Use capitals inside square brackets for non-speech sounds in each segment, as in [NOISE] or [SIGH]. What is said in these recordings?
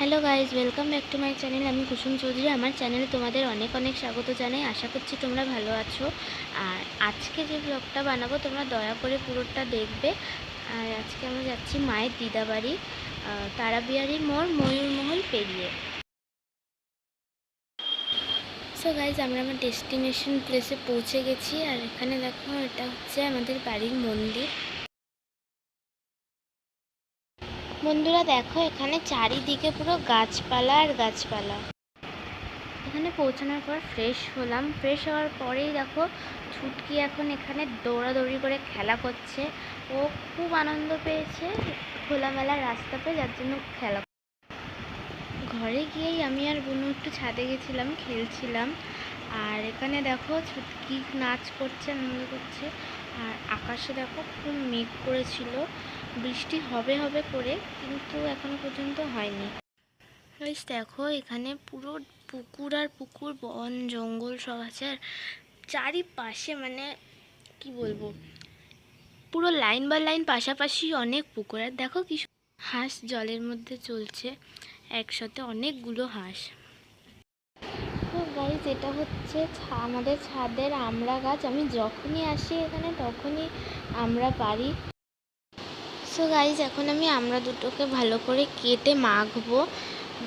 Hello guys welcome back to my channel আমি কুসুম চৌধুরী। আমার চ্যানেলে তোমাদের অনেক অনেক স্বাগত জানাই। আশা করছি তোমরা ভালো আছো। আর আজকে যে ব্লগটা বানাবো তোমরা দয়া করে পুরোটা দেখবে। আর আজকে আমরা যাচ্ছি মায়ের দিদাবাড়ি আহ, তারাবিহারির মোড় ময়ূরমহল পেরিয়ে। সো গাইজ আমরা আমার ডেস্টিনেশন প্লেসে পৌঁছে গেছি। আর এখানে দেখো এটা হচ্ছে আমাদের বাড়ির মন্দির। বন্ধুরা দেখো, এখানে চারিদিকে পুরো গাছপালা আর গাছপালা। এখানে পৌঁছানোর পর ফ্রেশ হলাম। ফ্রেশ হওয়ার পরেই দেখো, ছুটকি এখন এখানে দৌড়াদৌড়ি করে খেলা করছে। ও খুব আনন্দ পেয়েছে খোলামেলা রাস্তা পেয়ে যার জন্য খেলা ঘরে গিয়েই আমি আর বুনু একটু ছাদে গেছিলাম, খেলছিলাম। আর এখানে দেখো, ছুটকি নাচ করছে, আনন্দ করছে। আর আকাশে দেখো, খুব মেঘ করেছিল। বৃষ্টি হবে হবে করে কিন্তু এখনও পর্যন্ত হয়নি। গাইস দেখো, এখানে পুরো পুকুর আর পুকুর, বন, জঙ্গল সব আছে আর চারিপাশে মানে কি বলব, পুরো লাইন বা লাইন পাশাপাশি অনেক পুকুর আর দেখো কি হাঁস জলের মধ্যে চলছে, একসাথে অনেকগুলো হাঁস। গাইজ এটা হচ্ছে আমাদের ছাদের আমড়া গাছ। আমি যখনই আসি এখানে, তখনই আমরা পারি সো গাইজ এখন আমি আমরা দুটোকে ভালো করে কেটে মাখবো,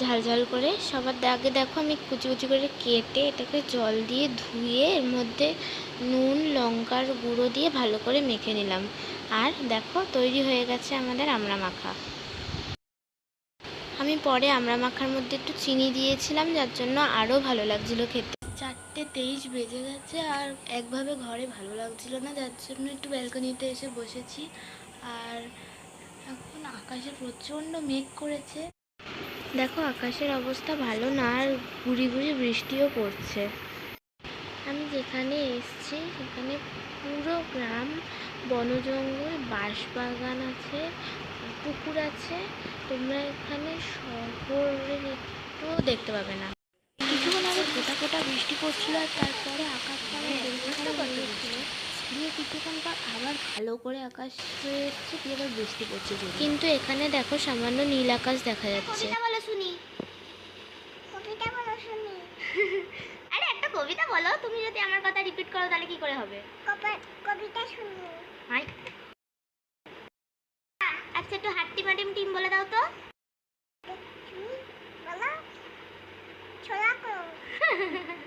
ঝাল ঝাল করে। সবার আগে দেখো আমি কুচি কুচি করে কেটে এটাকে জল দিয়ে ধুয়ে এর মধ্যে নুন, লঙ্কার গুঁড়ো দিয়ে ভালো করে মেখে নিলাম। আর দেখো তৈরি হয়ে গেছে আমাদের আমড়া মাখা। আমি পরে আমড়া মাখার মধ্যে একটু চিনি দিয়েছিলাম, যার জন্য আরও ভালো লাগছিল খেতে। চারটে তেইশ বেজে গেছে আর একভাবে ঘরে ভালো লাগছিল না, যার জন্য একটু ব্যালকনিতে এসে বসেছি। আর আকাশে প্রচণ্ড মেঘ করেছে। দেখো, আকাশের অবস্থা ভালো না, আর ঘুরি ঘুরি বৃষ্টিও পড়ছে। আমি যেখানে এসেছি, সেখানে পুরো গ্রাম বনজঙ্গল বাঁশবাগান আছে, পুকুর আছে। তোমরা এখানে শহরের একটু দেখতে পাবে না। কিছুক্ষণ আগে ফোটা ফোটা বৃষ্টি পড়ছিল, আর তারপরে আকাশটা আবার পরিষ্কার হয়ে গেছিল দিয়ে কিছুক্ষণ পর আবার ভালো করে আকাশ হয়ে এসছে দিয়ে আবার বৃষ্টি পড়ছে কিন্তু এখানে দেখো সামান্য নীল আকাশ দেখা যাচ্ছে। কবিতা বলো শুনি। কবিতা বলো শুনি। [LAUGHS] আরে একটা কবিতা বলো তুমি যদি আমার কথা রিপিট করো তাহলে কি করে হবে? কবিতা শুনি। আচ্ছা একটু হাট্টি মাটিম টিম বলে দাও তো। ছোলা করো [LAUGHS]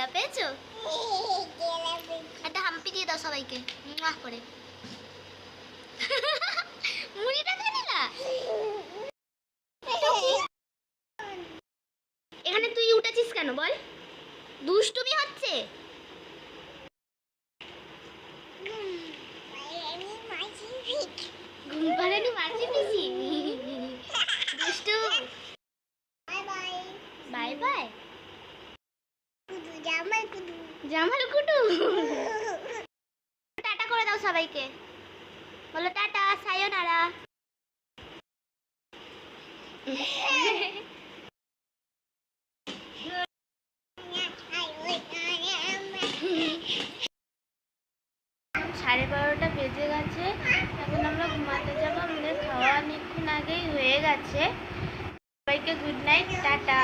খেলা পেয়েছ? একটা হাম্পি দিয়ে দাও সবাইকে। মাহ করে। মুড়িটা খেলি না এখানে তুই উঠেছিস কেন বল? দুষ্টুমি হচ্ছে। জামাল কুটু। টাটা করে দাও সবাইকে। বলো টাটা, সায়োনারা। সাড়ে বারোটা বেজে গেছে, এখন আমরা ঘুমাতে যাব। আমাদের খাওয়া অনেকক্ষণ আগেই হয়ে গেছে। সবাইকে গুড নাইট টাটা।